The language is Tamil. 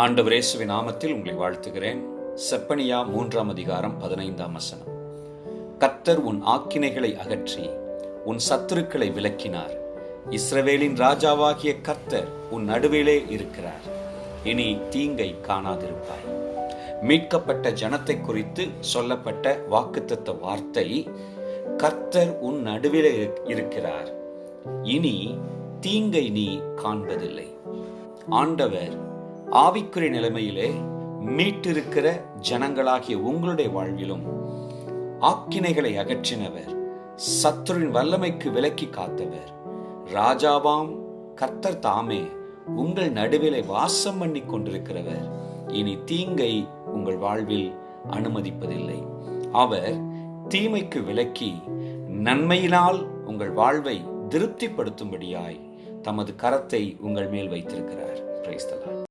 ஆண்டவர் இயேசுவின் நாமத்தில் உங்களை வாழ்த்துகிறேன். செப்பனியா மூன்றாம் அதிகாரம் பதினைந்தாம் வசனம். கத்தர் உன் ஆக்கினைகளை அகற்றி உன் சத்துருக்களை விலக்கினார். இஸ்ரவேலின் ராஜாவாகிய கர்த்தர் உன் நடுவிலே இருக்கிறார். இனி தீங்கை காணாதிருப்பாய். மீட்கப்பட்ட ஜனத்தை குறித்து சொல்லப்பட்ட வாக்குத்தத்த வார்த்தை கர்த்தர் உன் நடுவிலே இருக்கிறார். இனி தீங்கை நீ காண்பதில்லை. ஆண்டவர் ஆவிக்குரிய நிலைமையிலே மீட்டிருக்கிற ஜனங்களாகிய உங்களுடைய வாழ்விலும் ஆக்கினைகளை அகற்றினவர் சத்துருவின் வல்லமைக்கு விலக்கி காத்தவர். ராஜாவாம் கர்த்தர் தாமே உங்கள் நடுவிலை வாசம் பண்ணி கொண்டிருக்கிறவர். இனி தீங்கை உங்கள் வாழ்வில் அனுமதிப்பதில்லை. அவர் தீமைக்கு விலக்கி நன்மையினால் உங்கள் வாழ்வை திருப்திப்படுத்தும்படியாய் தமது கரத்தை உங்கள் மேல் வைத்திருக்கிறார்.